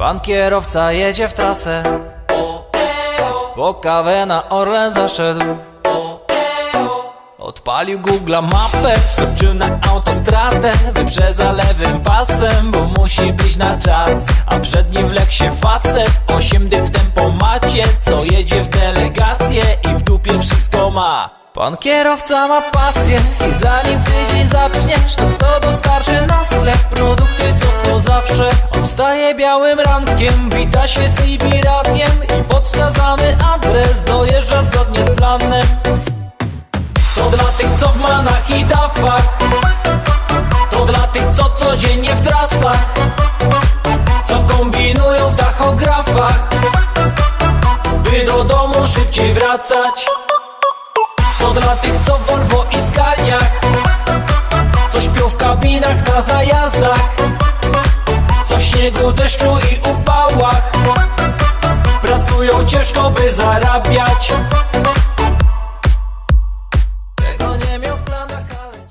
Pan kierowca jedzie w trasę. Po kawę na Orlen zaszedł. Odpalił Google mapę, skoczył na autostradę Wyprzedza lewym pasem, bo musi być na czas. A przed nim wlekł się facet, osiem dych w tempomacie. Co jedzie w delegację i w dupie wszystko ma. Pan kierowca ma pasję i zanim tydzień zaczniesz To kto wstaje białym rankiem, wita się z CB I pod wskazany adres dojeżdża zgodnie z planem. To dla tych, co w manach i dafach. To dla tych, co codziennie w trasach. Co kombinują w tachografach By do domu szybciej wracać. To dla tych, co w Volvo i Scaniach Co śpią w kabinach na zajazdach śniegu, deszczu i upałach. Pracują ciężko, by zarabiać